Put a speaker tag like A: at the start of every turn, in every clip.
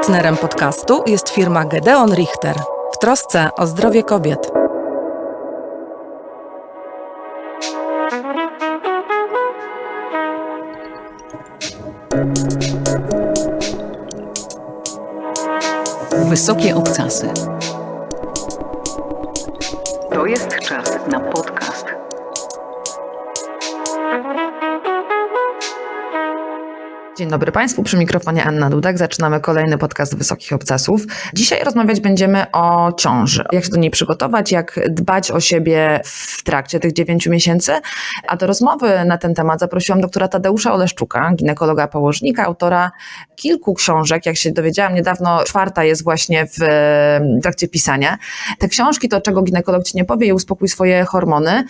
A: Partnerem podcastu jest firma Gedeon Richter w trosce o zdrowie kobiet.
B: Wysokie obcasy. To jest czas na podcast.
C: Dzień dobry Państwu, przy mikrofonie Anna Dudek. Zaczynamy kolejny podcast Wysokich Obcasów. Dzisiaj rozmawiać będziemy o ciąży. Jak się do niej przygotować, jak dbać o siebie w trakcie tych dziewięciu miesięcy. A do rozmowy na ten temat zaprosiłam doktora Tadeusza Oleszczuka, ginekologa położnika, autora kilku książek. Jak się dowiedziałam niedawno, czwarta jest właśnie w trakcie pisania. Te książki to, czego ginekolog Ci nie powie i uspokój swoje hormony.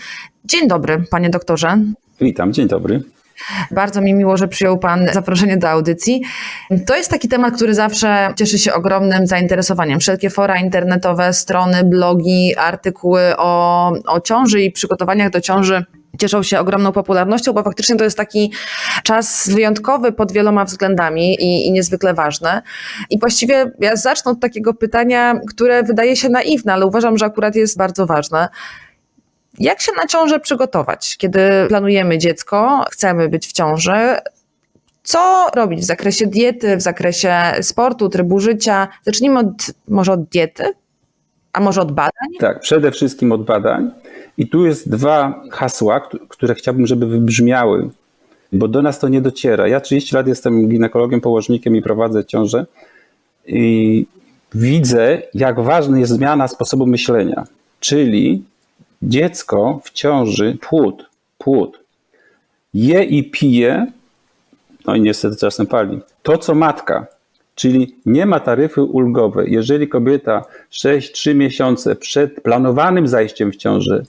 C: Dzień dobry, panie doktorze.
D: Witam, dzień dobry.
C: Bardzo mi miło, że przyjął Pan zaproszenie do audycji. To jest taki temat, który zawsze cieszy się ogromnym zainteresowaniem. Wszelkie fora internetowe, strony, blogi, artykuły o, o ciąży i przygotowaniach do ciąży cieszą się ogromną popularnością, bo faktycznie to jest taki czas wyjątkowy pod wieloma względami i, i, niezwykle ważny. I właściwie ja zacznę od takiego pytania, które wydaje się naiwne, ale uważam, że akurat jest bardzo ważne. Jak się na ciążę przygotować, kiedy planujemy dziecko, chcemy być w ciąży? Co robić w zakresie diety, w zakresie sportu, trybu życia? Zacznijmy od, może od diety, a może od badań?
D: Tak, przede wszystkim od badań. I tu jest dwa hasła, które chciałbym, żeby wybrzmiały, bo do nas to nie dociera. Ja 30 lat jestem ginekologiem, położnikiem i prowadzę ciążę i widzę, jak ważna jest zmiana sposobu myślenia. Czyli dziecko w ciąży, płód, płód, je i pije, no i niestety czasem pali, to co matka, czyli nie ma taryfy ulgowej. Jeżeli kobieta 6-3 miesiące przed planowanym zajściem w ciąży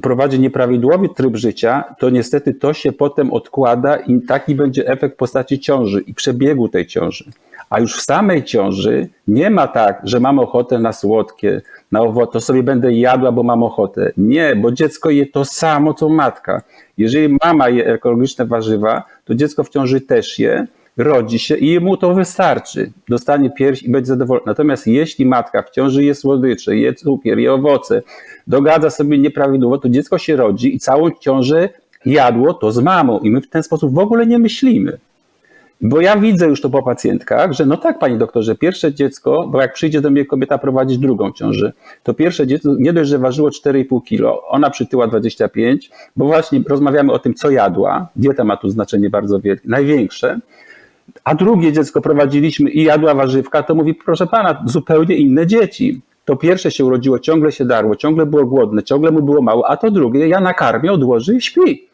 D: prowadzi nieprawidłowy tryb życia, to niestety to się potem odkłada i taki będzie efekt postaci ciąży i przebiegu tej ciąży. A już w samej ciąży nie ma tak, że mam ochotę na słodkie, na owoce, to sobie będę jadła, bo mam ochotę. Nie, bo dziecko je to samo, co matka. Jeżeli mama je ekologiczne warzywa, to dziecko w ciąży też je, rodzi się i mu to wystarczy. Dostanie pierś i będzie zadowolony. Natomiast jeśli matka w ciąży je słodycze, je cukier, je owoce, dogadza sobie nieprawidłowo, to dziecko się rodzi i całą ciążę jadło to z mamą i my w ten sposób w ogóle nie myślimy. Bo ja widzę już to po pacjentkach, że no tak, panie doktorze, pierwsze dziecko, bo jak przyjdzie do mnie kobieta prowadzić drugą ciążę, to pierwsze dziecko nie dość, że ważyło 4,5 kilo, ona przytyła 25, bo właśnie rozmawiamy o tym, co jadła. Dieta ma tu znaczenie bardzo wielkie, największe. A drugie dziecko prowadziliśmy i jadła warzywka, to mówi, proszę pana, zupełnie inne dzieci. To pierwsze się urodziło, ciągle się darło, ciągle było głodne, ciągle mu było mało, a to drugie ja nakarmię, odłoży i śpi.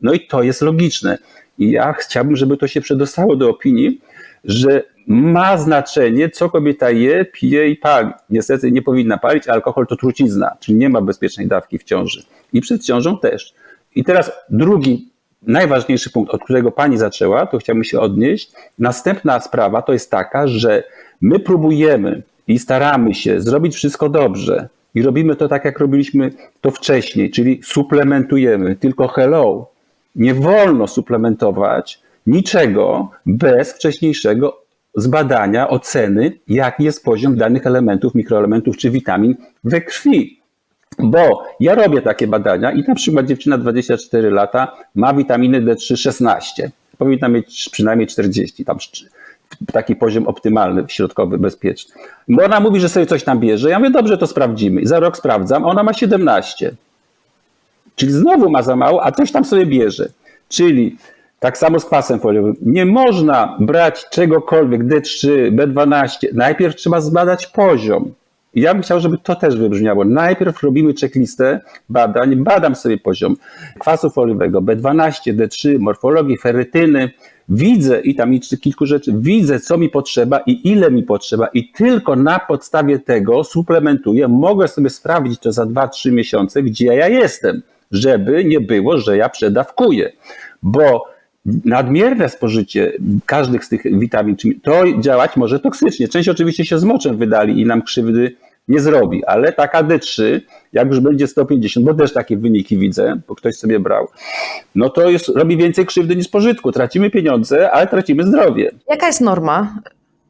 D: No i to jest logiczne. I ja chciałbym, żeby to się przedostało do opinii, że ma znaczenie, co kobieta je, pije i pali. Niestety nie powinna palić, alkohol to trucizna, czyli nie ma bezpiecznej dawki w ciąży. I przed ciążą też. I teraz drugi, najważniejszy punkt, od którego pani zaczęła, to chciałbym się odnieść. Następna sprawa to jest taka, że my próbujemy i staramy się zrobić wszystko dobrze. I robimy to tak, jak robiliśmy to wcześniej, czyli suplementujemy. Tylko hello, nie wolno suplementować niczego bez wcześniejszego zbadania, oceny, jaki jest poziom danych elementów, mikroelementów czy witamin we krwi. Bo ja robię takie badania i na przykład dziewczyna 24 lata ma witaminy D3 16. Powinna mieć przynajmniej 40, tam taki poziom optymalny, środkowy, bezpieczny. Bo ona mówi, że sobie coś tam bierze. Ja mówię, dobrze, to sprawdzimy. Za rok sprawdzam, a ona ma 17. Czyli znowu ma za mało, a coś tam sobie bierze. Czyli tak samo z kwasem foliowym. Nie można brać czegokolwiek D3, B12. Najpierw trzeba zbadać poziom. I ja bym chciał, żeby to też wybrzmiało. Najpierw robimy checklistę badań, badam sobie poziom kwasu foliowego, B12, D3, morfologii, ferytyny, widzę i tam jeszcze kilku rzeczy, widzę co mi potrzeba i ile mi potrzeba i tylko na podstawie tego suplementuję, mogę sobie sprawdzić to za 2-3 miesiące, gdzie ja jestem żeby nie było, że ja przedawkuję. Bo nadmierne spożycie każdych z tych witamin, to działać może toksycznie. Część oczywiście się z moczem wydali i nam krzywdy nie zrobi, ale taka D3, jak już będzie 150, bo też takie wyniki widzę, bo ktoś sobie brał, no to jest, robi więcej krzywdy niż pożytku. Tracimy pieniądze, ale tracimy zdrowie.
C: Jaka jest norma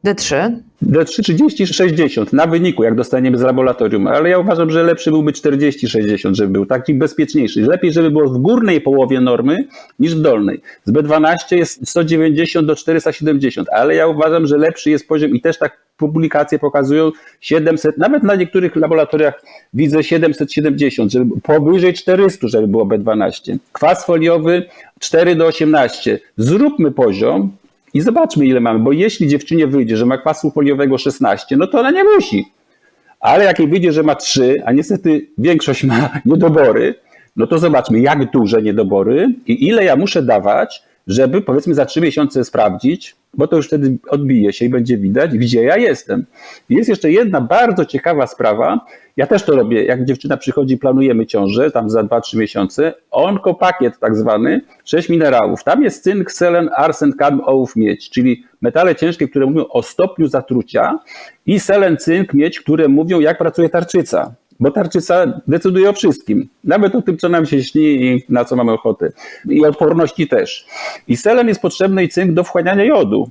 C: D3.
D: D3 30, 60 na wyniku, jak dostaniemy z laboratorium, ale ja uważam, że lepszy byłby 40, 60, żeby był taki bezpieczniejszy. Lepiej, żeby było w górnej połowie normy niż w dolnej. Z B12 jest 190 do 470, ale ja uważam, że lepszy jest poziom i też tak publikacje pokazują 700, nawet na niektórych laboratoriach widzę 770, żeby powyżej 400, żeby było B12. Kwas foliowy 4 do 18. Zróbmy poziom, i zobaczmy, ile mamy, bo jeśli dziewczynie wyjdzie, że ma kwasu foliowego 16, no to ona nie musi. Ale jak jej wyjdzie, że ma 3, a niestety większość ma niedobory, no to zobaczmy, jak duże niedobory i ile ja muszę dawać, żeby powiedzmy za 3 miesiące sprawdzić, bo to już wtedy odbije się i będzie widać, gdzie ja jestem. Jest jeszcze jedna bardzo ciekawa sprawa. Ja też to robię. Jak dziewczyna przychodzi, planujemy ciążę, tam za 2-3 miesiące. Onkopakiet tak zwany, 6 minerałów. Tam jest cynk, selen, arsen, kadm, ołów, miedź, czyli metale ciężkie, które mówią o stopniu zatrucia i selen, cynk, miedź, które mówią, jak pracuje tarczyca. Bo tarczyca decyduje o wszystkim, nawet o tym, co nam się śni i na co mamy ochotę. I odporności też. I selen jest potrzebny i cynk do wchłaniania jodu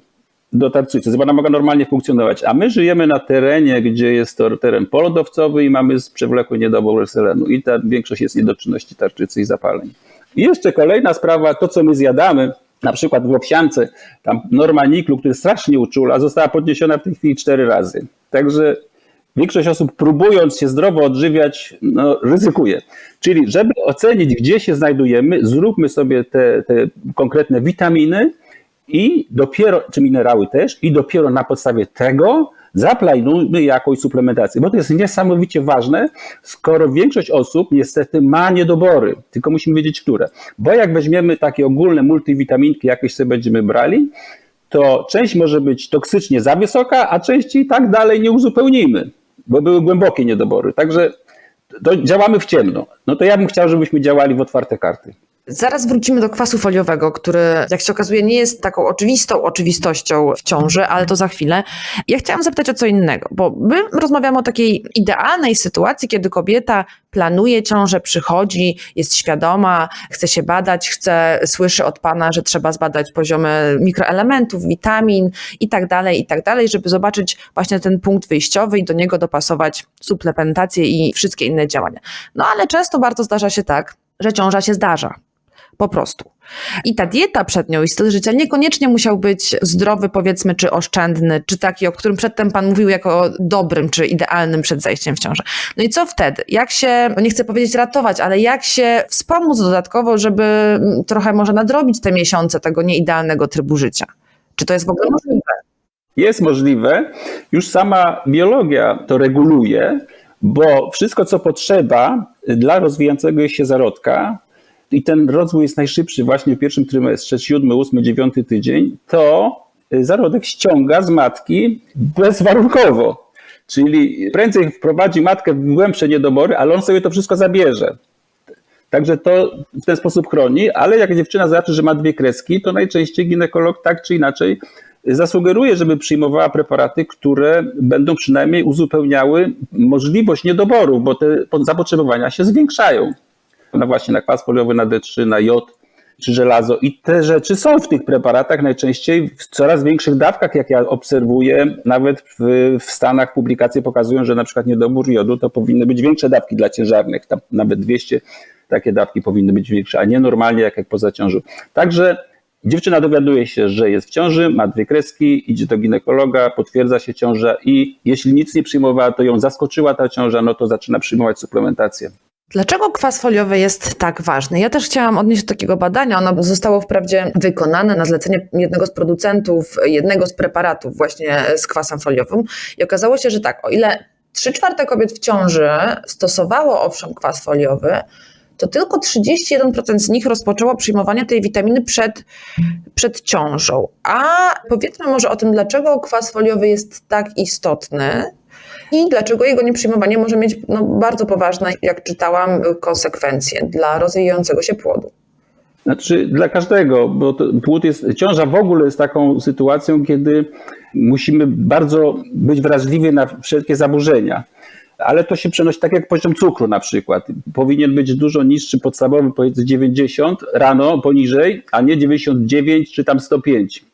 D: do tarczycy, żeby ona mogła normalnie funkcjonować. A my żyjemy na terenie, gdzie jest to teren polodowcowy i mamy przewlekły niedobór selenu. I ta większość jest niedoczynności tarczycy i zapaleń. I jeszcze kolejna sprawa, to co my zjadamy, na przykład w owsiance, tam norma niklu, który strasznie uczula, została podniesiona w tej chwili cztery razy. Także Większość osób próbując się zdrowo odżywiać, no, ryzykuje. Czyli żeby ocenić, gdzie się znajdujemy, zróbmy sobie te, te konkretne witaminy i dopiero, czy minerały też, i dopiero na podstawie tego zaplanujmy jakąś suplementację, bo to jest niesamowicie ważne, skoro większość osób niestety ma niedobory, tylko musimy wiedzieć, które. Bo jak weźmiemy takie ogólne multivitaminki, jakieś sobie będziemy brali, to część może być toksycznie za wysoka, a części i tak dalej nie uzupełnimy bo były głębokie niedobory. Także działamy w ciemno. No to ja bym chciał, żebyśmy działali w otwarte karty.
C: Zaraz wrócimy do kwasu foliowego, który, jak się okazuje, nie jest taką oczywistą oczywistością w ciąży, ale to za chwilę. Ja chciałam zapytać o co innego, bo my rozmawiamy o takiej idealnej sytuacji, kiedy kobieta planuje ciążę, przychodzi, jest świadoma, chce się badać, chce, słyszy od pana, że trzeba zbadać poziomy mikroelementów, witamin i tak dalej, i tak dalej, żeby zobaczyć właśnie ten punkt wyjściowy i do niego dopasować suplementację i wszystkie inne działania. No ale często bardzo zdarza się tak, że ciąża się zdarza. Po prostu. I ta dieta przed nią i styl życia niekoniecznie musiał być zdrowy, powiedzmy, czy oszczędny, czy taki, o którym przedtem Pan mówił jako dobrym, czy idealnym przed zajściem w ciążę. No i co wtedy? Jak się, no nie chcę powiedzieć ratować, ale jak się wspomóc dodatkowo, żeby mm, trochę może nadrobić te miesiące tego nieidealnego trybu życia? Czy to jest w ogóle możliwe?
D: Jest możliwe. Już sama biologia to reguluje, bo wszystko, co potrzeba dla rozwijającego się zarodka, i ten rozwój jest najszybszy właśnie w pierwszym trymestrze, siódmy, ósmy, dziewiąty tydzień, to zarodek ściąga z matki bezwarunkowo. Czyli prędzej wprowadzi matkę w głębsze niedobory, ale on sobie to wszystko zabierze. Także to w ten sposób chroni, ale jak dziewczyna zobaczy, że ma dwie kreski, to najczęściej ginekolog tak czy inaczej zasugeruje, żeby przyjmowała preparaty, które będą przynajmniej uzupełniały możliwość niedoborów, bo te zapotrzebowania się zwiększają no właśnie na kwas foliowy, na D3, na jod czy żelazo. I te rzeczy są w tych preparatach najczęściej w coraz większych dawkach, jak ja obserwuję. Nawet w, w Stanach publikacje pokazują, że na przykład niedobór jodu to powinny być większe dawki dla ciężarnych. Tam nawet 200 takie dawki powinny być większe, a nie normalnie jak, jak poza ciążą. Także Dziewczyna dowiaduje się, że jest w ciąży, ma dwie kreski, idzie do ginekologa, potwierdza się ciąża i jeśli nic nie przyjmowała, to ją zaskoczyła ta ciąża, no to zaczyna przyjmować suplementację.
C: Dlaczego kwas foliowy jest tak ważny? Ja też chciałam odnieść do takiego badania. Ono zostało wprawdzie wykonane na zlecenie jednego z producentów, jednego z preparatów właśnie z kwasem foliowym. I okazało się, że tak, o ile 3 czwarte kobiet w ciąży stosowało owszem kwas foliowy, to tylko 31% z nich rozpoczęło przyjmowanie tej witaminy przed, przed ciążą. A powiedzmy może o tym, dlaczego kwas foliowy jest tak istotny i dlaczego jego nieprzyjmowanie może mieć no, bardzo poważne, jak czytałam, konsekwencje dla rozwijającego się płodu.
D: Znaczy dla każdego, bo płód jest, ciąża w ogóle jest taką sytuacją, kiedy musimy bardzo być wrażliwi na wszelkie zaburzenia. Ale to się przenosi tak jak poziom cukru na przykład. Powinien być dużo niższy podstawowy, powiedzmy 90 rano poniżej, a nie 99 czy tam 105.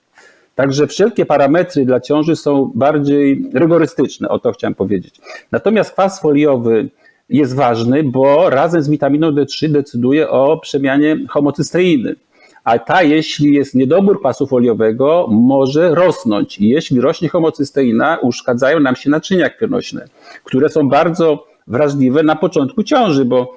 D: Także wszelkie parametry dla ciąży są bardziej rygorystyczne, o to chciałem powiedzieć. Natomiast kwas foliowy jest ważny, bo razem z witaminą D3 decyduje o przemianie homocysteiny. A ta, jeśli jest niedobór kwasu foliowego, może rosnąć. I jeśli rośnie homocysteina, uszkadzają nam się naczynia krwionośne, które są bardzo wrażliwe na początku ciąży, bo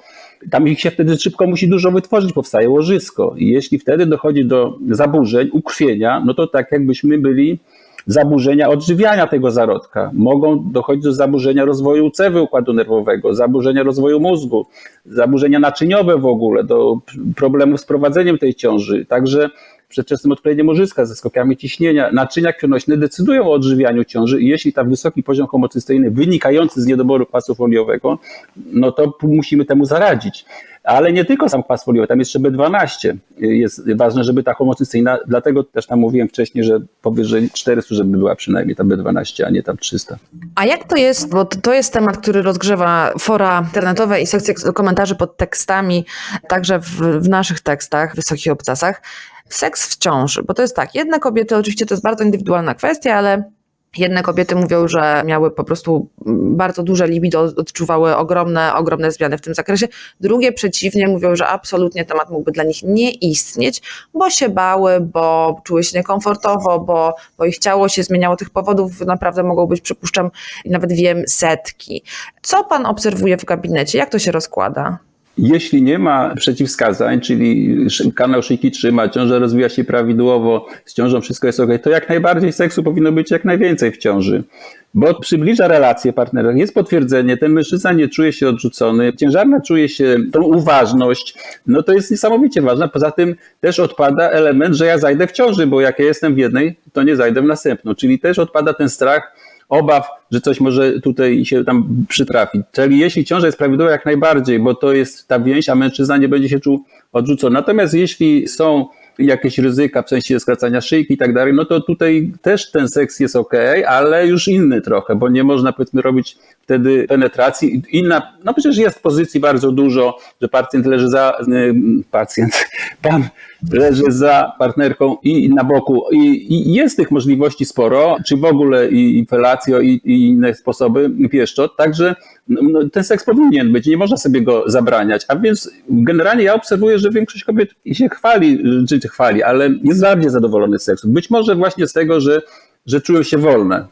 D: tam ich się wtedy szybko musi dużo wytworzyć, powstaje łożysko. I jeśli wtedy dochodzi do zaburzeń, ukrwienia, no to tak jakbyśmy byli zaburzenia odżywiania tego zarodka. Mogą dochodzić do zaburzenia rozwoju cewy układu nerwowego, zaburzenia rozwoju mózgu, zaburzenia naczyniowe w ogóle, do problemów z prowadzeniem tej ciąży. Także przedwczesnym odklejeniem łożyska ze skokami ciśnienia. Naczynia krwionośne decydują o odżywianiu ciąży i jeśli tam wysoki poziom homocysteiny wynikający z niedoboru kwasu foliowego, no to musimy temu zaradzić. Ale nie tylko sam kwas foliowy, tam jeszcze B12 jest ważne, żeby ta homocysteina, dlatego też tam mówiłem wcześniej, że powyżej 400, żeby była przynajmniej ta B12, a nie tam 300.
C: A jak to jest, bo to, jest temat, który rozgrzewa fora internetowe i sekcje komentarzy pod tekstami, także w, w naszych tekstach, wysokich obcasach. Seks w ciąży, bo to jest tak, jedne kobiety, oczywiście to jest bardzo indywidualna kwestia, ale Jedne kobiety mówią, że miały po prostu bardzo duże libido, odczuwały ogromne, ogromne zmiany w tym zakresie. Drugie przeciwnie mówią, że absolutnie temat mógłby dla nich nie istnieć, bo się bały, bo czuły się niekomfortowo, bo, bo ich ciało się zmieniało. Tych powodów naprawdę mogą być, przypuszczam, nawet wiem, setki. Co pan obserwuje w gabinecie? Jak to się rozkłada?
D: Jeśli nie ma przeciwwskazań, czyli kanał szyjki trzyma, ciąża rozwija się prawidłowo, z ciążą wszystko jest ok, to jak najbardziej seksu powinno być jak najwięcej w ciąży, bo przybliża relacje partnera. Jest potwierdzenie, ten mężczyzna nie czuje się odrzucony, ciężarna czuje się tą uważność, no to jest niesamowicie ważne. Poza tym też odpada element, że ja zajdę w ciąży, bo jak ja jestem w jednej, to nie zajdę w następną, czyli też odpada ten strach, obaw, że coś może tutaj się tam przytrafić. Czyli jeśli ciąża jest prawidłowa jak najbardziej, bo to jest ta więź, a mężczyzna nie będzie się czuł odrzucony. Natomiast jeśli są jakieś ryzyka w sensie skracania szyjki i tak dalej, no to tutaj też ten seks jest ok, ale już inny trochę, bo nie można powiedzmy robić wtedy penetracji. Inna, no przecież jest pozycji bardzo dużo, że pacjent leży za, pacjent, pan leży za partnerką i na boku i, i jest tych możliwości sporo, czy w ogóle i, i felacjo i, i inne sposoby pieszczot, także no, ten seks powinien być, nie można sobie go zabraniać, a więc generalnie ja obserwuję, że większość kobiet się chwali, czy chwali, ale jest bardziej zadowolony z seksu. Być może właśnie z tego, że, że czują się wolne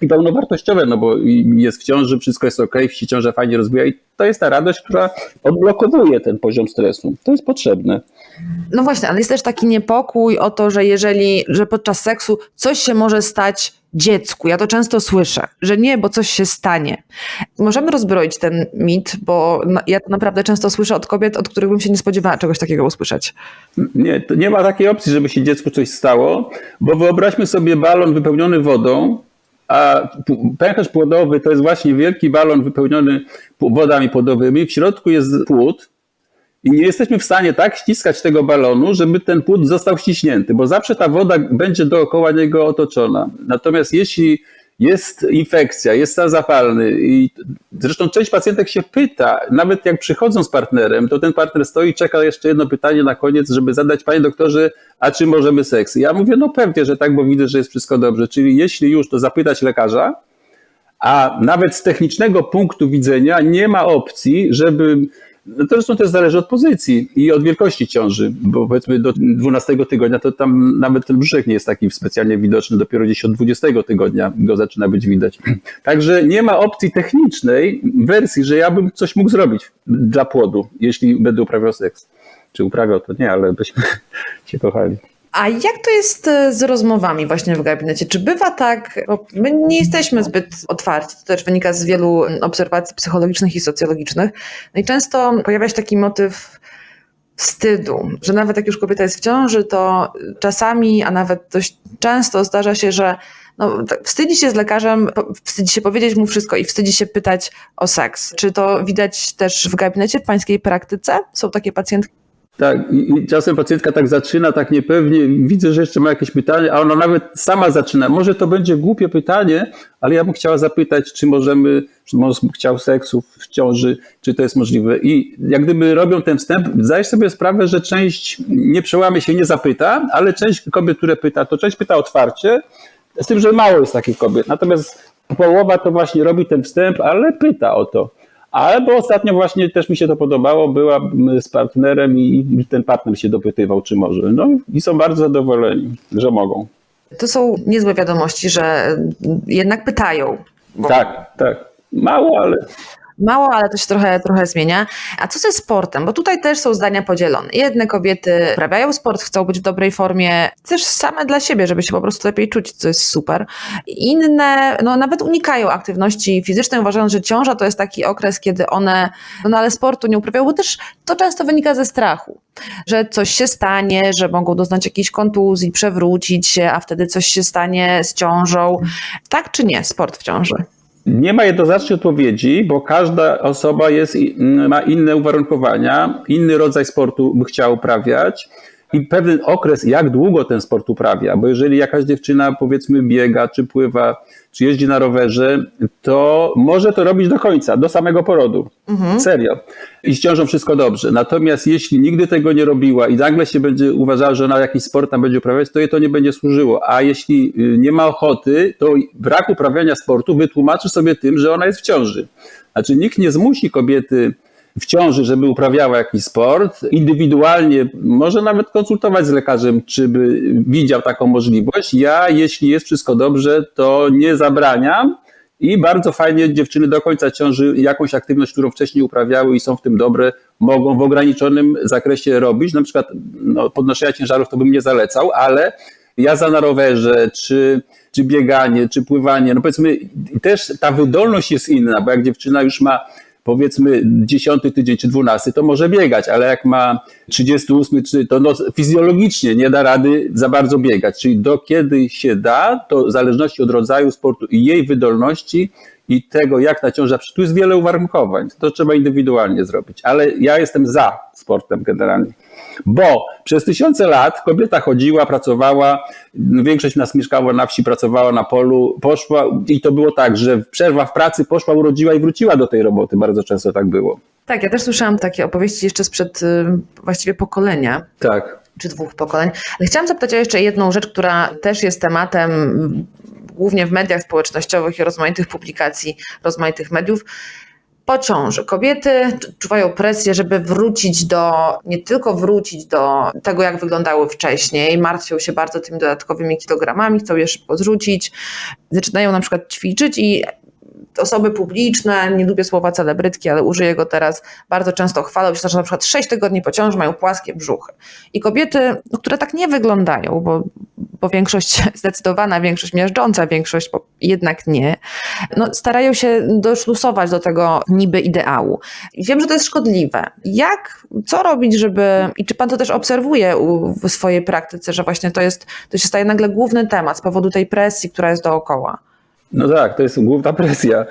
D: i pełnowartościowe, no bo jest w ciąży, wszystko jest ok, w ciąża fajnie rozwija i to jest ta radość, która odblokowuje ten poziom stresu. To jest potrzebne.
C: No właśnie, ale jest też taki niepokój o to, że jeżeli, że podczas seksu coś się może stać dziecku. Ja to często słyszę, że nie, bo coś się stanie. Możemy rozbroić ten mit, bo ja to naprawdę często słyszę od kobiet, od których bym się nie spodziewała czegoś takiego usłyszeć.
D: Nie, to nie ma takiej opcji, żeby się dziecku coś stało, bo wyobraźmy sobie balon wypełniony wodą, a pęcherz płodowy to jest właśnie wielki balon wypełniony wodami płodowymi. W środku jest płód i nie jesteśmy w stanie tak ściskać tego balonu, żeby ten płód został ściśnięty, bo zawsze ta woda będzie dookoła niego otoczona. Natomiast jeśli jest infekcja, jest stan zapalny i zresztą część pacjentek się pyta, nawet jak przychodzą z partnerem, to ten partner stoi i czeka jeszcze jedno pytanie na koniec, żeby zadać, panie doktorze, a czy możemy seks? Ja mówię, no pewnie, że tak, bo widzę, że jest wszystko dobrze. Czyli jeśli już, to zapytać lekarza, a nawet z technicznego punktu widzenia nie ma opcji, żeby no to zresztą też zależy od pozycji i od wielkości ciąży, bo powiedzmy do 12 tygodnia to tam nawet ten brzuszek nie jest taki specjalnie widoczny, dopiero gdzieś od 20 tygodnia go zaczyna być widać. Także nie ma opcji technicznej wersji, że ja bym coś mógł zrobić dla płodu, jeśli będę uprawiał seks. Czy uprawiał, to nie, ale byśmy się kochali.
C: A jak to jest e, z rozmowami właśnie w gabinecie? Czy bywa tak, bo my nie jesteśmy zbyt otwarci, to też wynika z wielu obserwacji psychologicznych i socjologicznych, no i często pojawia się taki motyw wstydu, że nawet jak już kobieta jest w ciąży, to czasami, a nawet dość często zdarza się, że no, tak, wstydzi się z lekarzem, wstydzi się powiedzieć mu wszystko i wstydzi się pytać o seks. Czy to widać też w gabinecie, w pańskiej praktyce? Są takie pacjentki?
D: Tak, i, czasem pacjentka tak zaczyna, tak niepewnie, widzę, że jeszcze ma jakieś pytanie, a ona nawet sama zaczyna. Może to będzie głupie pytanie, ale ja bym chciała zapytać, czy możemy, czy mąż chciał seksu w ciąży, czy to jest możliwe. I jak gdyby robią ten wstęp, zdajesz sobie sprawę, że część nie przełamie się, nie zapyta, ale część kobiet, które pyta, to część pyta otwarcie, z tym, że mało jest takich kobiet. Natomiast połowa to właśnie robi ten wstęp, ale pyta o to. Albo ostatnio właśnie też mi się to podobało, była z partnerem i ten partner się dopytywał, czy może. No i są bardzo zadowoleni, że mogą.
C: To są niezłe wiadomości, że jednak pytają. Bo
D: Tak, tak. Mało, ale
C: Mało, ale to się trochę, trochę zmienia. A co ze sportem? Bo tutaj też są zdania podzielone. Jedne kobiety uprawiają sport, chcą być w dobrej formie, też same dla siebie, żeby się po prostu lepiej czuć, co jest super. Inne, no nawet unikają aktywności fizycznej, uważając, że ciąża to jest taki okres, kiedy one, no ale sportu nie uprawiają, bo też to często wynika ze strachu, że coś się stanie, że mogą doznać jakiejś kontuzji, przewrócić się, a wtedy coś się stanie z ciążą. Tak czy nie, sport w ciąży?
D: Nie ma jednoznacznej odpowiedzi, bo każda osoba jest, ma inne uwarunkowania, inny rodzaj sportu by chciała uprawiać i pewien okres, jak długo ten sport uprawia, bo jeżeli jakaś dziewczyna powiedzmy biega, czy pływa, czy jeździ na rowerze, to może to robić do końca, do samego porodu. Serio. I z ciążą wszystko dobrze. Natomiast jeśli nigdy tego nie robiła i nagle się będzie uważała, że ona jakiś sport tam będzie uprawiać, to jej to nie będzie służyło. A jeśli y, nie ma ochoty, to brak uprawiania sportu wytłumaczy sobie tym, że ona jest w ciąży. Znaczy nikt nie zmusi kobiety w ciąży, żeby uprawiała jakiś sport, indywidualnie, może nawet konsultować z lekarzem, czy by widział taką możliwość. Ja, jeśli jest wszystko dobrze, to nie zabraniam i bardzo fajnie dziewczyny do końca ciąży jakąś aktywność, którą wcześniej uprawiały i są w tym dobre, mogą w ograniczonym zakresie robić. Na przykład no, podnoszenia ciężarów to bym nie zalecał, ale jazda na rowerze, czy, czy bieganie, czy pływanie, no powiedzmy też ta wydolność jest inna, bo jak dziewczyna już ma powiedzmy 10 tydzień czy 12, to może biegać, ale jak ma 38, czy to no, fizjologicznie nie da rady za bardzo biegać. Czyli do kiedy się da, to w zależności od rodzaju sportu i jej wydolności i tego, jak ta ciąża, tu jest wiele uwarunkowań, to trzeba indywidualnie zrobić, ale ja jestem za sportem generalnie. Bo przez tysiące lat kobieta chodziła, pracowała, większość nas mieszkała na wsi, pracowała na polu, poszła i to było tak, że przerwa w pracy poszła, urodziła i wróciła do tej roboty. Bardzo często tak było.
C: Tak, ja też słyszałam takie opowieści jeszcze sprzed y, właściwie pokolenia.
D: Tak.
C: czy dwóch pokoleń. Ale chciałam zapytać o jeszcze jedną rzecz, która też jest tematem mm, głównie w mediach społecznościowych i rozmaitych publikacji, rozmaitych mediów. Po ciąży kobiety czuwają presję, żeby wrócić do, nie tylko wrócić do tego, jak wyglądały wcześniej, martwią się bardzo tymi dodatkowymi kilogramami, chcą je szybko zrzucić, zaczynają na przykład ćwiczyć i osoby publiczne, nie lubię słowa celebrytki, ale użyję go teraz, bardzo często chwalą się, że na przykład 6 tygodni po ciąży mają płaskie brzuchy. I kobiety, no, które tak nie wyglądają, bo, bo większość, zdecydowana większość miażdżąca, większość jednak nie, no, starają się doszlusować do tego niby ideału. Wiem, że to jest szkodliwe. Jak, co robić, żeby, i czy pan to też obserwuje w swojej praktyce, że właśnie to jest, to się staje nagle główny temat z powodu tej presji, która jest dookoła?
D: No tak, to jest główna presja.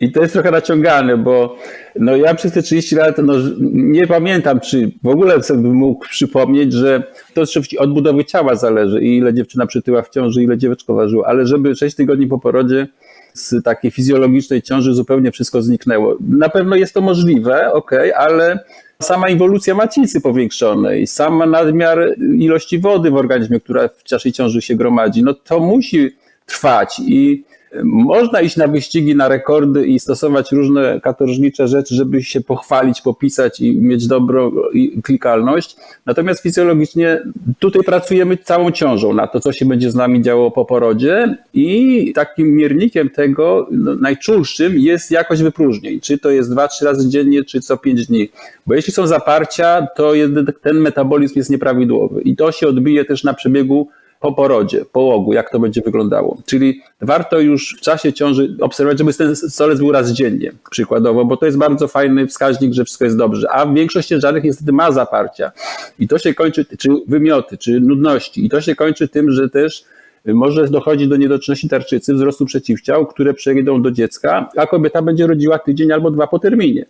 D: I to jest trochę naciągane, bo no ja przez te 30 lat no, nie pamiętam, czy w ogóle sobie bym mógł przypomnieć, że to oczywiście od budowy ciała zależy ile dziewczyna przytyła w ciąży, ile dzieweczko ważyło, ale żeby 6 tygodni po porodzie z takiej fizjologicznej ciąży zupełnie wszystko zniknęło. Na pewno jest to możliwe, ok, ale sama ewolucja macicy powiększonej, sama nadmiar ilości wody w organizmie, która w czasie ciąży się gromadzi, no to musi trwać i można iść na wyścigi, na rekordy i stosować różne katorżnicze rzeczy, żeby się pochwalić, popisać i mieć dobrą klikalność. Natomiast fizjologicznie tutaj pracujemy całą ciążą na to, co się będzie z nami działo po porodzie i takim miernikiem tego no, najczulszym jest jakość wypróżnień. Czy to jest 2-3 razy dziennie, czy co 5 dni. Bo jeśli są zaparcia, to ten metabolizm jest nieprawidłowy i to się odbije też na przebiegu po porodzie, połogu, jak to będzie wyglądało. Czyli warto już w czasie ciąży obserwować, żeby ten stolec był raz dziennie, przykładowo, bo to jest bardzo fajny wskaźnik, że wszystko jest dobrze. A większość ciężarnych niestety ma zaparcia. I to się kończy, czy wymioty, czy nudności. I to się kończy tym, że też może dochodzić do niedoczynności tarczycy, wzrostu przeciwciał, które przejdą do dziecka, a kobieta będzie rodziła tydzień albo dwa po terminie.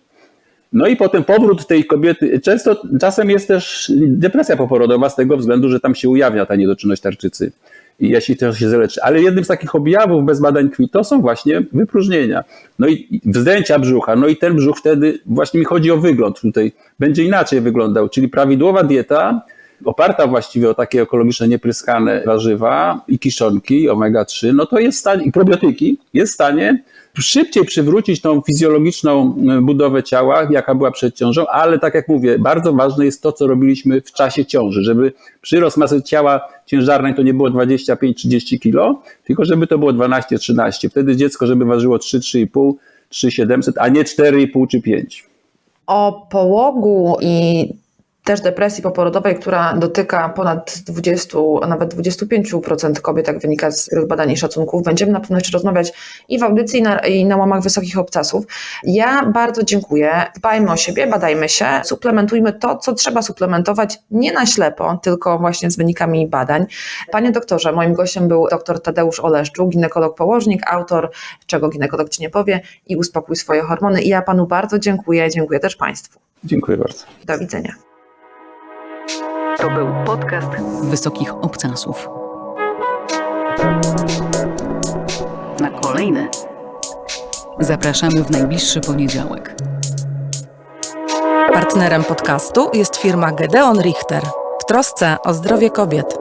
D: No i potem powrót tej kobiety, często, czasem jest też depresja poporodowa z tego względu, że tam się ujawnia ta niedoczynność tarczycy. Jeśli to się zaleczy. Ale jednym z takich objawów bez badań krwi to są właśnie wypróżnienia. No i wzdęcia brzucha. No i ten brzuch wtedy, właśnie mi chodzi o wygląd tutaj, będzie inaczej wyglądał. Czyli prawidłowa dieta, oparta właściwie o takie ekologiczne, niepryskane warzywa i kiszonki, omega-3, no to jest w stanie, i probiotyki, jest w stanie szybciej przywrócić tą fizjologiczną y, budowę ciała, jaka była przed ciążą, ale tak jak mówię, bardzo ważne jest to, co robiliśmy w czasie ciąży, żeby przyrost masy ciała ciężarnej to nie było 25-30 kg, tylko żeby to było 12-13. Wtedy dziecko, żeby ważyło 3-3,5, 3,700, a nie 4,5 czy 5.
C: O połogu i też depresji poporodowej, która dotyka ponad 20, a nawet 25% kobiet, jak wynika z badań i szacunków. Będziemy na pewno jeszcze rozmawiać i w audycji, i na, i na łamach wysokich obcasów. Ja bardzo dziękuję. Dbajmy o siebie, badajmy się, suplementujmy to, co trzeba suplementować, nie na ślepo, tylko właśnie z wynikami badań. Panie doktorze, moim gościem był dr Tadeusz Oleszczuk, ginekolog położnik, autor Czego ginekolog Ci nie powie i Uspokój swoje hormony. I ja Panu bardzo dziękuję, dziękuję też Państwu.
D: Dziękuję bardzo.
C: Do widzenia.
B: To był podcast
A: Wysokich Obcasów.
B: na kolejny.
A: Zapraszamy w najbliższy poniedziałek. Partnerem podcastu jest firma Gedeon Richter w trosce o zdrowie kobiet.